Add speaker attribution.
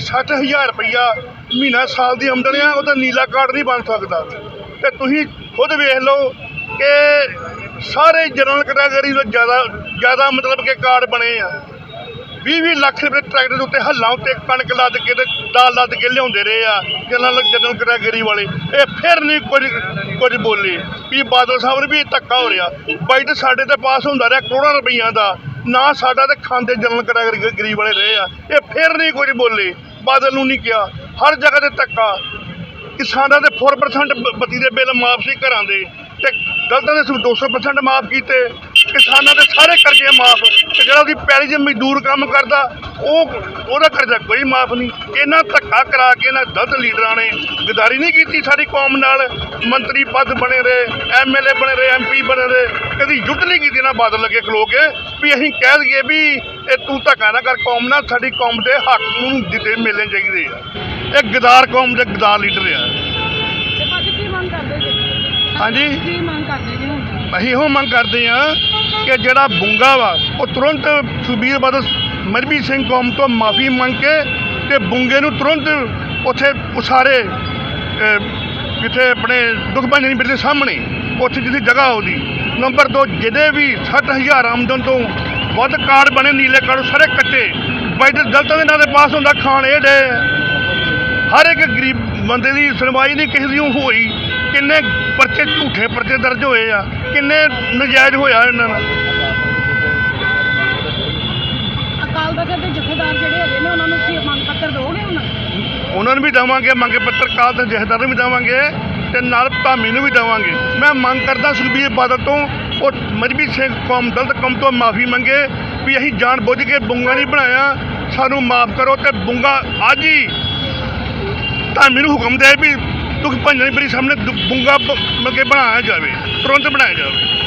Speaker 1: 60000 ਰੁਪਈਆ ਮਹੀਨਾ ਸਾਲ ਦੀ ਆਮਦਨ ਆ, ਉਹਦਾ ਨੀਲਾ ਕਾਰਡ ਨਹੀਂ ਬਣ ਸਕਦਾ। ਤੇ ਤੁਸੀਂ ਖੁਦ ਵੇਖ ਲਓ ਕਿ ਸਾਰੇ ਜਨਰਲ ਕੈਟਾਗਰੀ ਤੋਂ ਜ਼ਿਆਦਾ ਜ਼ਿਆਦਾ ਮਤਲਬ ਕਿ ਕਾਰਡ ਬਣੇ ਆ। 20-20 ਲੱਖ ਰੁਪਏ ਟਰੈਕਟਰ ਦੇ ਉੱਤੇ ਹੱਲਾਂ ਉੱਤੇ ਕਣਕ ਲੱਦ ਕੇ ਤੇ ਦਾਲ ਲੱਦ ਕੇ ਲਿਆਉਂਦੇ ਰਹੇ ਆ, ਜਨਰਲ ਜਨਰਲ ਕੈਟਾਗਰੀ ਵਾਲੇ। ਇਹ ਫਿਰ ਨਹੀਂ ਕੁਝ ਕੁਝ ਬੋਲੇ ਵੀ ਬਾਦਲ ਸਾਹਿਬ ਨੇ ਵੀ ਧੱਕਾ ਹੋ ਰਿਹਾ। ਬਜਟ ਸਾਡੇ ਤੇ ਪਾਸ ਹੁੰਦਾ ਰਿਹਾ ਕਰੋੜਾਂ ਰੁਪਈਆਂ ਦਾ। ਨਾ ਸਾਡਾ ਤੇ ਖਾਂਦੇ ਜਨਰਲ ਕੈਟਾਗਰੀ ਗਰੀਬ ਵਾਲੇ ਰਹੇ ਆ। ਇਹ ਫਿਰ ਨਹੀਂ ਕੁਝ ਬੋਲੇ। ਬਾਦਲ ਨੂੰ ਨਹੀਂ ਕਿਹਾ। ਹਰ ਜਗ੍ਹਾ ਤੇ ਧੱਕਾ। ਕਿਸਾਨਾਂ ਦੇ 4% ਬੱਤੀ ਦੇ ਬਿੱਲ ਮਾਫ ਸੀ ਘਰਾਂ ਦੇ ਤੇ ਗਲਤਾਂ ਦੇ ਸਿਰਫ 200% ਮਾਫ ਕੀਤੇ। ਕਿਸਾਨਾਂ ਦੇ ਸਾਰੇ ਕਰਜ਼ੇ ਮਾਫ। ਤੇ ਜਿਹੜਾ ਉਹਦੀ ਪੈਲੀ 'ਚ ਮਜ਼ਦੂਰ ਕੰਮ ਕਰਦਾ, ਉਹ ਉਹਦਾ ਕਰਜ਼ਾ ਕੋਈ ਮਾਫ ਨਹੀਂ। ਇਹਨਾਂ ਧੱਕਾ ਕਰਾ ਕੇ ਇਹਨਾਂ ਦਲਤ ਲੀਡਰਾਂ ਨੇ ਗਦਾਰੀ ਨਹੀਂ ਕੀਤੀ ਸਾਡੀ ਕੌਮ ਨਾਲ। ਮੰਤਰੀ ਪਦ ਬਣੇ ਰਹੇ ਐਮਐਲਏ ਬਣੇ ਰਹੇ ਐਮਪੀ ਬਣੇ ਰਹੇ। ਕਦੀ ਯੁੱਧ ਨਹੀਂ ਕੀਤੀ ਨਾ ਬਾਦਲ ਲੱਗੇ ਖਲੋ ਕੇ ਵੀ ਅਸੀਂ ਕਹਿ ਦਈਏ ਵੀ ਇਹ ਤੂੰ ਧੱਕਾ ਨਾ ਕਰ, ਕੌਮ ਨਾਲ ਸਾਡੀ ਕੌਮ ਦੇ ਹੱਕ ਨੂੰ ਦਿੱਤੇ ਮਿਲਣੇ ਚਾਹੀਦੇ ਆ। ਇਹ ਗਦਾਰ ਕੌਮ ਦੇ ਗਦਾਰ ਲੀਡਰ ਆ
Speaker 2: ਤੇ ਬਾਕੀ ਕੀ ਮੰਗ ਕਰਦੇ ਜੀ
Speaker 1: ਹਾਂਜੀ।
Speaker 2: ਕੀ ਮੰਗ ਕਰਦੇ ਜੀ ਹੁਣ।
Speaker 1: ਅਸੀਂ ਇਹੋ ਮੰਗ ਕਰਦੇ ਆ ਕਿ ਜਿਹੜਾ ਬੁੰਗਾ ਵਾ ਉਹ ਤੁਰੰਤ ਸੁਬੀਰ ਬਾਦਲ ਮਰਬੀ ਸਿੰਘ ਕੌਮ ਤੋਂ ਮਾਫੀ ਮੰਗ ਕੇ ਤੇ ਬੁੰਗੇ ਨੂੰ ਤੁਰੰਤ ਉੱਥੇ ਉਸਾਰੇ ਅਹ, ਕਿੱਥੇ ਆਪਣੇ ਦੁਖਬੰਜਨੀ ਬਿਰ ਦੇ ਸਾਹਮਣੇ ਉੱਥੇ ਜਿਹਦੀ ਜਗ੍ਹਾ ਉਹਦੀ। ਨੰਬਰ 2 ਜਿਹਦੇ ਵੀ 60000 ਆਮਦਨ ਤੋਂ ਵੱਧ ਕਾਰਡ ਬਣੇ ਨੀਲੇ ਕਾਰਡ ਉਹ ਸਾਰੇ ਕੱਟੇ। ਬਜਟ ਦਲਤਾਂ ਦੇ ਨਾਂ ਤੇ ਪਾਸ ਹੁੰਦਾ ਖਾਣ ਇਹ ਡੇ ਹਰ ਇੱਕ ਗਰੀਬ ਬੰਦੇ ਦੀ ਸੁਣਵਾਈ ਨਹੀਂ ਕਿਸੇ ਦੀ ਹੋਈ। ਕਿੰਨੇ ਪਰਚੇ ਝੂਠੇ ਪਰਚੇ ਦਰਜ ਹੋਏ ਆ? ਕਿੰਨੇ ਨਜਾਇਜ਼ ਹੋਇਆ ਇਹਨਾਂ ਨਾਲ?
Speaker 2: ਅਕਾਲ ਤਖਤ ਦੇ ਜਥੇਦਾਰ ਜਿਹੜੇ ਹੈਗੇ ਨੇ ਉਹਨਾਂ ਨੂੰ ਕੀ ਮੰਗ ਪੱਤਰ ਦੋਗੇ ਹੁਣ?
Speaker 1: ਉਹਨਾਂ ਨੂੰ ਵੀ ਦੇਵਾਂਗੇ ਮੰਗੇ ਪੱਤਰ ਕਾਲ ਤੇ ਜਥੇਦਾਰ ਨੂੰ ਵੀ ਦੇਵਾਂਗੇ ਤੇ ਨਾਲ ਧਾਮੀ ਨੂੰ ਵੀ ਦੇਵਾਂਗੇ। ਮੈਂ ਮੰਗ ਕਰਦਾ ਸੁਖਬੀਰ ਬਾਦਲ ਤੋਂ ਉਹ ਮਜਬੀ ਸਿੰਘ ਕੌਮ ਦਲਤ ਕੌਮ ਤੋਂ ਮਾਫੀ ਮੰਗੇ ਵੀ ਅਸੀਂ ਜਾਣ ਬੁੱਝ ਕੇ ਬੁੰਗਾ ਨਹੀਂ ਬਣਾਇਆ। ਸਾਨੂੰ ਮਾਫ ਕਰੋ ਤੇ ਬੁੰਗਾ ਅੱਜ ਹੀ ਧਾਮੀ ਨੂੰ ਹੁਕਮ ਦੇ ਵੀ ਦੁੱਖ ਭੰਜਨ ਬਰੀ ਸਾਹਮਣੇ ਦੁ- ਬੁੰਗਾ ਬ- ਮਤਲਬ ਕਿ ਬਣਾਇਆ ਜਾਵੇ ਤੁਰੰਤ ਬਣਾਇਆ ਜਾਵੇ।